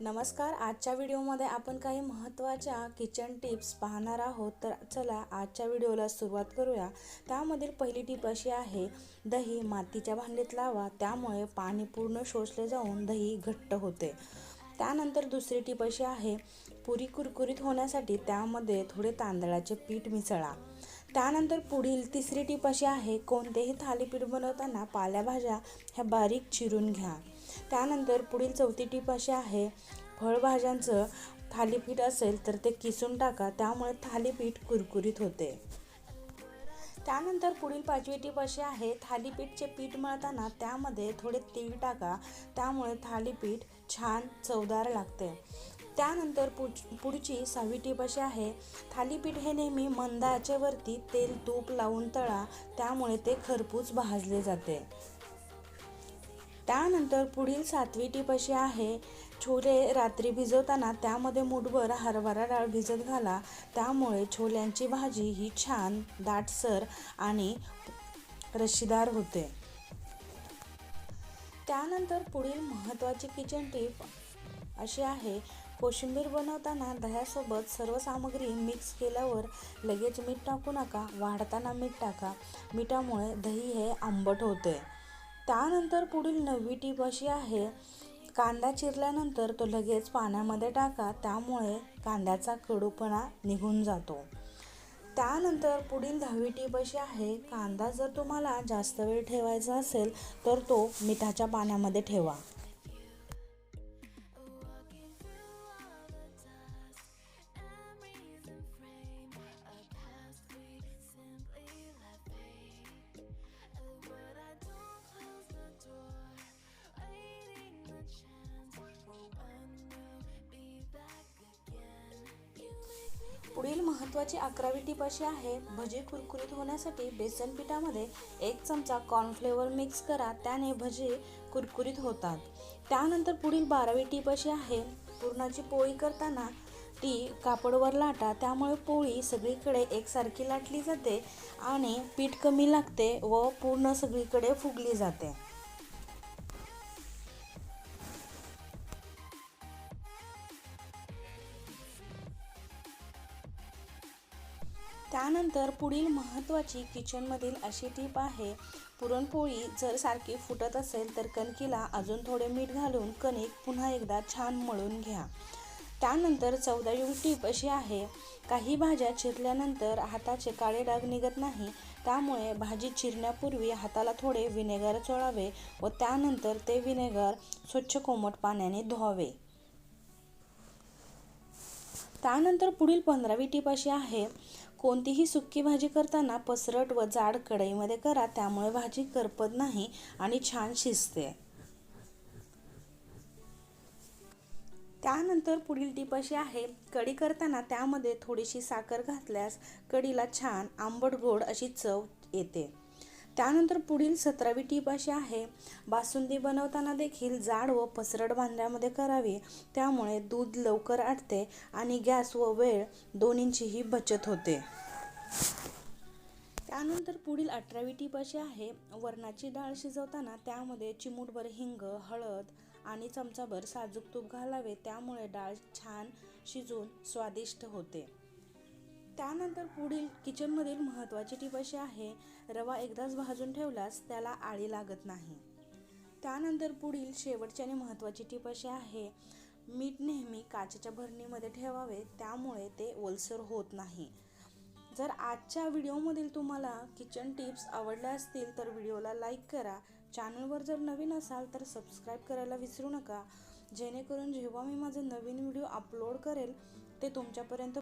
नमस्कार आजच्या व्हिडिओमध्ये आपण काही महत्त्वाच्या किचन टिप्स पाहणार आहोत. तर चला आजच्या व्हिडिओला सुरुवात करूया. त्यामधील पहिली टिप अशी आहे दही मातीच्या भांडीत लावा त्यामुळे पाणी पूर्ण शोषले जाऊन दही घट्ट होते. त्यानंतर दुसरी टिप अशी आहे पुरी कुरकुरीत होण्यासाठी त्यामध्ये थोडे तांदळाचे पीठ मिसळा. त्यानंतर पुढील तिसरी टीप अशी आहे कोणतेही थालीपीठ बनवताना पालेभाज्या ह्या बारीक चिरून घ्या. त्यानंतर पुढील चौथी टीप अशी आहे फळभाज्यांचं थालीपीठ असेल तर ते किसून टाका त्यामुळे थालीपीठ कुरकुरीत होते. त्यानंतर पुढील पाचवी टीप अशी आहे थालीपीठचे पीठ मळताना त्यामध्ये थोडे तीळ टाका त्यामुळे थालीपीठ छान चवदार लागते. त्यानंतर पुढ पुढची सहावी टीप अशी आहे थालीपीठ हे नेहमी मंद आचेवरती तेल तूप लावून तळा त्यामुळे ते खरपूस भाजले जाते. त्यानंतर पुढील सातवी टीप अशी आहे छोले रात्री भिजवताना त्यामध्ये मुठभर हरभरा डाळ भिजत घाला त्यामुळे छोल्यांची भाजी ही छान दाटसर आणि रशीदार होते. त्यानंतर पुढील महत्त्वाची किचन टीप अशी आहे कोशिंबीर बनवताना दह्यासोबत सर्व सामग्री मिक्स केल्यावर लगेच मीठ टाकू नका वाढताना मीठ टाका. मिठामुळे दही हे आंबट होते. त्यानंतर पुढील नववी टीप अशी आहे कांदा चिरल्यानंतर तो लगेच पाण्यामध्ये टाका त्यामुळे कांद्याचा कडूपणा निघून जातो. त्यानंतर पुढील दहावी टीप अशी आहे कांदा जर तुम्हाला जास्त वेळ ठेवायचा असेल तर तो मिठाच्या पाण्यामध्ये ठेवा. पुढील महत्त्वाची अकरावी टीप अशी आहे भजी कुरकुरीत होण्यासाठी बेसन पिठामध्ये एक चमचा कॉर्नफ्लेवर मिक्स करा त्याने भजी कुरकुरीत होतात. त्यानंतर पुढील बारावी टीप अशी आहे पुरणाची पोळी करताना ती कापडवर लाटा त्यामुळे पोळी सगळीकडे एकसारखी लाटली जाते आणि पीठ कमी लागते व पूर्ण सगळीकडे फुगली जाते. त्यानंतर पुढील महत्त्वाची किचनमधील अशी टीप आहे पुरणपोळी जर सारखी फुटत असेल तर कणकीला अजून थोडे मीठ घालून कणिक पुन्हा एकदा छान मळून घ्या. त्यानंतर चौदावी टीप अशी आहे काही भाज्या चिरल्यानंतर हाताचे काळे डाग निघत नाही त्यामुळे भाजी चिरण्यापूर्वी हाताला थोडे विनेगर चोळावे व त्यानंतर ते विनेगर स्वच्छ कोमट पाण्याने धुवावे. त्यानंतर पुढील पंधरावी टीप अशी आहे कोणतीही सुक्की भाजी करताना पसरट व जाड कढईमध्ये करा त्यामुळे भाजी करपत नाही आणि छान शिजते. त्यानंतर पुढील टीप अशी आहे कढी करताना त्यामध्ये थोडीशी साखर घातल्यास कढीला छान आंबट गोड अशी चव येते. त्यानंतर पुढील सतरावी टीप अशी आहे बासुंदी बनवताना देखील जाड व पसरट भांड्यामध्ये करावी. त्यामुळे दूध लवकर आटते आणि गॅस व वेळ दोन्हींचीही बचत होते. त्यानंतर पुढील अठरावी टीप अशी आहे वरणाची डाळ शिजवताना त्यामध्ये चिमूटभर हिंग हळद आणि चमचाभर साजूक तूप घालावे. त्यामुळे डाळ छान शिजून स्वादिष्ट होते. त्यानंतर पुढील किचनमधील महत्त्वाची टीप अशी आहे. रवा एकदाच भाजून ठेवल्यास त्याला आळी लागत नाही. त्यानंतर पुढील शेवटची आणि महत्त्वाची टीप अशी आहे. मीठ नेहमी काचेच्या भरणीमध्ये ठेवावे त्यामुळे ते ओलसर होत नाही. जर आजच्या व्हिडिओमधील तुम्हाला किचन टिप्स आवडल्या असतील तर व्हिडिओला लाईक करा. चॅनलवर जर नवीन असाल तर सबस्क्राईब करायला विसरू नका. जेणेकरून जेव्हा मी माझे नवीन व्हिडिओ अपलोड करेल ते तुमच्यापर्यंत